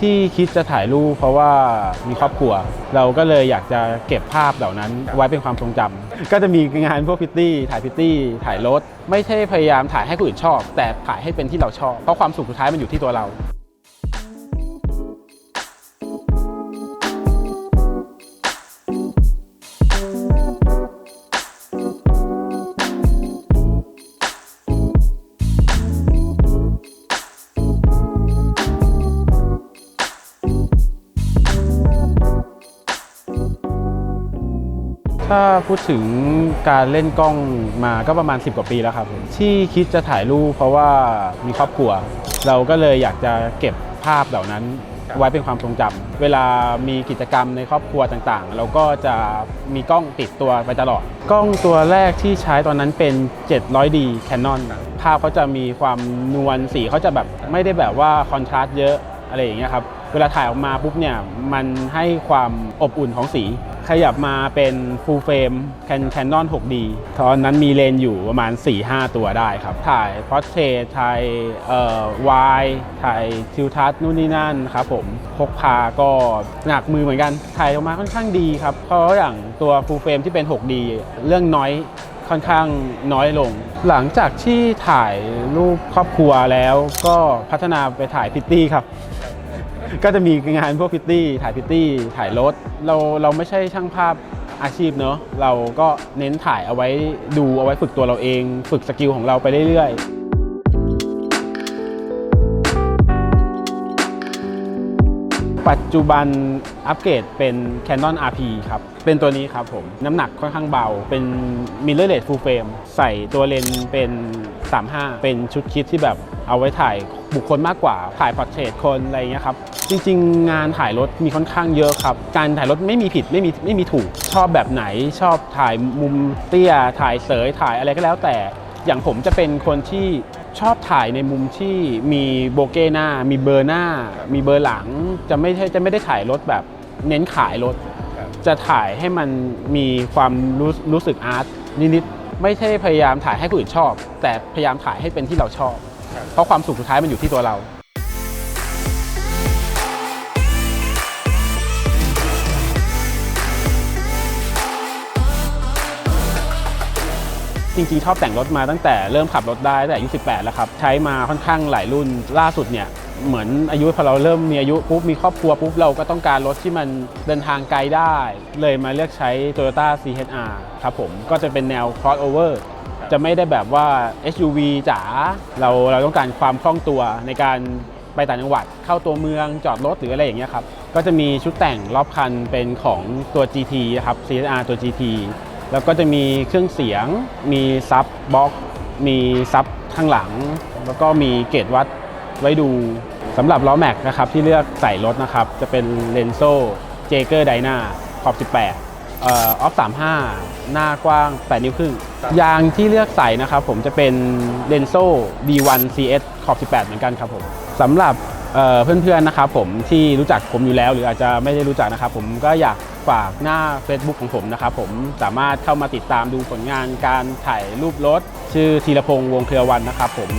ที่คิดจะถ่ายรูปเพราะว่ามีครอบครัว เราก็เลยอยากจะเก็บภาพเหล่านั้นไว้เป็นความทรงจำก็จะมีงานพวกพิตตี้ถ่ายพิตตี้ถ่ายรถ ไม่ใช่พยายามถ่ายให้คนอื่นชอบ แต่ถ่ายให้เป็นที่เราชอบ เพราะความสุขสุดท้ายมันอยู่ที่ตัวเรา ถ้าพูดถึงการเล่นกล้องมาก็ประมาณ 10 กว่าปีแล้วครับผมที่คิดจะถ่ายรูปเพราะว่ามีครอบครัว เราก็เลยอยากจะเก็บภาพเหล่านั้นไว้เป็นความทรงจำเวลามีกิจกรรมในครอบครัวต่างๆ เราก็จะมีกล้องติดตัวไปตลอด กล้องตัวแรกที่ใช้ตอนนั้นเป็น 700D Canon ภาพเขาจะมีความนวลสีเขาจะแบบไม่ได้แบบว่าคอนทราสต์เยอะอะไรอย่างเงี้ยครับ วลาถ่ายออกมาปุ๊บเนี่ยมันให้ความอบอุ่นของสี ขยับมาเป็น full frame Can- Canon 6D ตอนนั้นมีเลนส์อยู่ประมาณ 4-5 ตัวได้ครับ ถ่าย portrait ถ่ายเอ่อวายถ่ายทิวทัศน์นู่นนี่นั่นครับผมพกพาก็หนักมือเหมือนกัน ถ่ายออกมาค่อนข้างดีครับ เพราะอย่างตัว full frame ที่เป็น 6D เรื่องน้อยค่อนข้างน้อยลง หลังจากที่ถ่ายรูปครอบครัวแล้วก็พัฒนาไปถ่ายพิตตี้ครับ ก็จะมีงานพวกพิตตี้ ถ่ายพิตตี้ ถ่ายรถ เราเราไม่ใช่ช่างภาพอาชีพเนอะเราก็เน้นถ่ายเอาไว้ดูเอาไว้ฝึกตัวเราเอง ฝึกสกิลของเราไปเรื่อยๆปัจจุบันอัปเกรดเป็น Canon RP ครับ เป็นตัวนี้ครับผม น้ำหนักค่อนข้างเบา เป็น mirrorless full frame ใส่ตัวเลนส์เป็น 35 เป็นชุดคิดที่แบบเอาไว้ถ่าย บุคคลมากกว่าถ่ายพอร์เทรตคนอะไรอย่างเงี้ยครับจริง ๆ งานถ่ายรถมีค่อนข้างเยอะครับ การถ่ายรถไม่มีผิดไม่มีไม่มีถูกชอบแบบไหน ชอบถ่ายมุมเตี้ย ถ่ายเสยถ่ายอะไรก็แล้วแต่ อย่างผมจะเป็นคนที่ชอบถ่ายในมุมที่มีโบเก้หน้า มีเบอร์หน้า มีเบอร์หลังจะไม่ใช่จะไม่ได้ถ่ายรถแบบเน้นขายรถ จะถ่ายให้มันมีความรู้รู้สึกอาร์ตนิดๆไม่ใช่พยายามถ่ายให้คนอื่นชอบ แต่พยายามถ่ายให้เป็นที่เราชอบ เพราะความสุขสุดท้ายมันอยู่ที่ตัวเราจริงๆชอบแต่งรถมาตั้งแต่เริ่มขับรถได้ตั้งแต่อายุ 18 แล้วครับ ใช้มาค่อนข้างหลายรุ่นล่าสุดเนี่ยเหมือนอายุพอเราเริ่มมีอายุปุ๊บมีครอบครัวปุ๊บเราก็ต้องการรถที่มันเดินทางไกลได้ เลยมาเลือกใช้ Toyota CHR ครับผมก็จะเป็นแนว crossover จะไม่ได้แบบว่า SUV จ๋าเราเราต้องการความคล่องตัวในการไปต่างจังหวัดเข้าตัวเมืองจอดรถหรืออะไรอย่างเงี้ยครับก็จะมีชุดแต่งรอบคันเป็นของตัว GT ครับ CHR ตัว GT แล้วก็จะมีเครื่องเสียง มีซับบ็อก มีซับข้างหลัง แล้วก็มีเกจวัดไว้ดูสำหรับล้อแม็กนะครับที่เลือกใส่รถนะครับ จะเป็นเลนโซ่เจเกอร์ไดนาขอบ 18 ออฟ35หน้ากว้าง 8 นิ้วครึ่ง ยางที่เลือกใส่นะครับผมจะเป็นเลนโซ่ D1 CS ขอบ 18 เหมือนกันครับผมสำหรับเอ่อเพื่อนๆนะครับผมที่รู้จักผมอยู่แล้ว หรืออาจจะไม่ได้รู้จักนะครับผมก็อยากฝากหน้า Facebook ของผมนะครับผมสามารถเข้ามาติดตามดูผลงานการถ่ายรูปรถ ชื่อธีรพงษ์วงเครือวันนะครับผม